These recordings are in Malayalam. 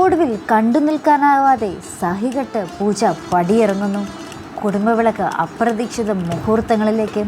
ഒടുവിൽ കണ്ടു നിൽക്കാനാവാതെ സഹികെട്ട് പൂജ പടിയിറങ്ങുന്നു. കുടുംബവിളക്ക് അപ്രതീക്ഷിത മുഹൂർത്തങ്ങളിലേക്ക്.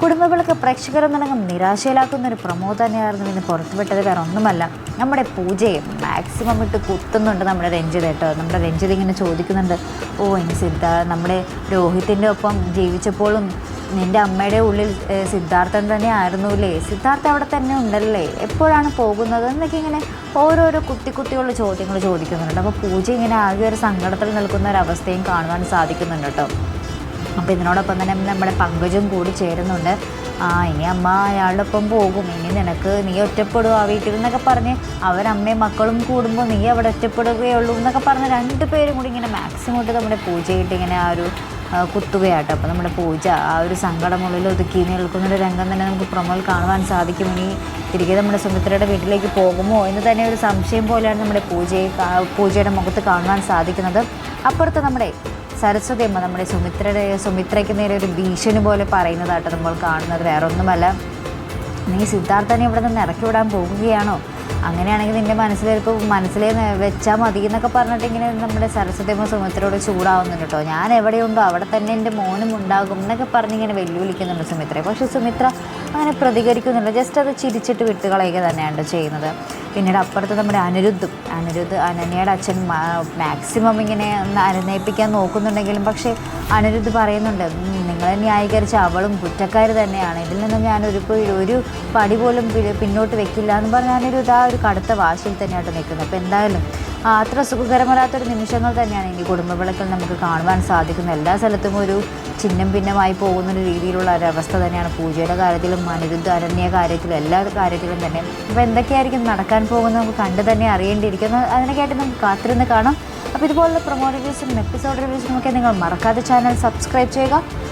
കുടുംബവിളക്ക് പ്രേക്ഷകരെന്നടങ്കം നിരാശയിലാക്കുന്ന ഒരു പ്രമോ തന്നെയായിരുന്നു ഇന്ന് പുറത്തുവിട്ടത്. വേറെ ഒന്നുമല്ല നമ്മുടെ പൂജയെ മാക്സിമം ഇട്ട് കുത്തുന്നുണ്ട് നമ്മുടെ രഞ്ജിത് കേട്ടോ. നമ്മുടെ രഞ്ജിത് ഇങ്ങനെ ചോദിക്കുന്നുണ്ട് ഓ എനിക്ക് സിദ്ധ നമ്മുടെ രോഹിത്തിന്റെ ഒപ്പം ജീവിച്ചപ്പോഴും നിന്റെ അമ്മയുടെ ഉള്ളിൽ സിദ്ധാർത്ഥൻ തന്നെ ആയിരുന്നുല്ലേ സിദ്ധാർത്ഥ അവിടെ തന്നെ ഉണ്ടല്ലേ? എപ്പോഴാണ് പോകുന്നത്? എന്നൊക്കെ ഇങ്ങനെ ഓരോരോ കുട്ടി കുത്തിയുള്ള ചോദ്യങ്ങൾ ചോദിക്കുന്നുണ്ട്. അപ്പോൾ പൂജ ഇങ്ങനെ ആകെ ഒരു സങ്കടത്തിൽ നിൽക്കുന്ന ഒരു അവസ്ഥയും കാണുവാൻ സാധിക്കുന്നുണ്ട് കേട്ടോ. അപ്പോൾ ഇതിനോടൊപ്പം തന്നെ നമ്മുടെ പങ്കജും കൂടി ചേരുന്നുണ്ട്. ആ ഇനി അമ്മ അയാളുടെ ഒപ്പം പോകും. ഇനി നിനക്ക് നീ ഒറ്റപ്പെടുക ആ വീട്ടിൽ എന്നൊക്കെ പറഞ്ഞ് അവരമ്മയും മക്കളും കൂടുമ്പോൾ നീ അവിടെ ഒറ്റപ്പെടുകയുള്ളൂ എന്നൊക്കെ പറഞ്ഞ് രണ്ട് പേരും കൂടി ഇങ്ങനെ മാക്സിമം ഇട്ട് നമ്മുടെ പൂജയിട്ട് ഇങ്ങനെ ആ ഒരു കുത്തുകയാട്ടോ. അപ്പോൾ നമ്മുടെ പൂജ ആ ഒരു സങ്കടമുള്ളിൽ ഒതുക്കി നിൽക്കുന്നൊരു രംഗം തന്നെ നമുക്ക് പ്രൊമോയിൽ കാണുവാൻ സാധിക്കും. ഇനി തിരികെ നമ്മുടെ സുമിത്രയുടെ വീട്ടിലേക്ക് പോകുമോ എന്ന് തന്നെ ഒരു സംശയം പോലെയാണ് നമ്മുടെ പൂജയെ പൂജയുടെ മുഖത്ത് കാണുവാൻ സാധിക്കുന്നത്. അപ്പുറത്ത് നമ്മുടെ സരസ്വതി അമ്മ നമ്മുടെ സുമിത്രയുടെ സുമിത്രയ്ക്ക് നേരെ ഒരു ഭീഷണി പോലെ പറയുന്നതായിട്ട് നമ്മൾ കാണുന്നത്. വേറൊന്നുമല്ല. നീ സിദ്ധാർത്ഥനെ ഇവിടെ നിന്ന് ഇറക്കി വിടാൻ പോകുകയാണോ അങ്ങനെയാണെങ്കിൽ നിന്റെ മനസ്സിലിപ്പോൾ മനസ്സിലേ വെച്ചാൽ മതി എന്നൊക്കെ പറഞ്ഞിട്ട് ഇങ്ങനെ നമ്മുടെ സരസ്വതി അമ്മ സുമിത്രയോട് ചൂടാവുന്നുണ്ട് കേട്ടോ. ഞാൻ എവിടെയുണ്ടോ അവിടെ തന്നെ എന്റെ മോനും ഉണ്ടാകും എന്നൊക്കെ പറഞ്ഞ് ഇങ്ങനെ വെല്ലുവിളിക്കുന്നുണ്ട് സുമിത്രയെ. പക്ഷേ സുമിത്ര അങ്ങനെ പ്രതികരിക്കുന്നില്ല ജസ്റ്റ് അത് ചിരിച്ചിട്ട് വിട്ടുകളയുക തന്നെയാണ് ചെയ്യുന്നത്. പിന്നീട് അപ്പുറത്ത് നമ്മുടെ അനിരുദ്ധും അനിരുദ്ധ് അനന്യയുടെ അച്ഛൻ മാക്സിമം ഇങ്ങനെ അനുനയിപ്പിക്കാൻ നോക്കുന്നുണ്ടെങ്കിലും പക്ഷേ അനിരുദ്ധ് പറയുന്നുണ്ട് "ഉം, നിങ്ങളെ ന്യായീകരിച്ച അവളും കുറ്റക്കാർ തന്നെയാണ്. ഇതിൽ നിന്ന് ഞാനൊരു പോ- ഒരു പടി പോലും പിന്നോട്ട് വെക്കില്ല എന്ന് പറഞ്ഞ് ഞാനൊരു ഇതാ ഒരു കടുത്ത വാശിയിൽ തന്നെയായിട്ട് നിൽക്കുന്നത് അപ്പോൾ എന്തായാലും അത്ര സുഖകരമല്ലാത്തൊരു നിമിഷങ്ങൾ തന്നെയാണ് ഇനി കുടുംബവിളക്കിൽ നമുക്ക് കാണുവാൻ സാധിക്കുന്നത്. എല്ലാ സ്ഥലത്തും ഒരു ചിഹ്നം ഭിന്നമായി പോകുന്ന ഒരു രീതിയിലുള്ള ഒരവസ്ഥ തന്നെയാണ് പൂജയുടെ കാര്യത്തിലും അനിരുദ്ധ അരണ്യ കാര്യത്തിലും എല്ലാ കാര്യത്തിലും തന്നെ. അപ്പോൾ എന്തൊക്കെയായിരിക്കും നടക്കാൻ പോകുന്നത് നമുക്ക് കണ്ടു തന്നെ അറിയേണ്ടിയിരിക്കുന്നു. അതിനൊക്കെയായിട്ട് നമുക്ക് കാത്തിരുന്ന് കാണാം. അപ്പോൾ ഇതുപോലുള്ള പ്രൊമോ റിവ്യൂസും എപ്പിസോഡ് റിവ്യൂസും ഒക്കെ നിങ്ങൾ മറക്കാതെ ചാനൽ സബ്സ്ക്രൈബ് ചെയ്യുക.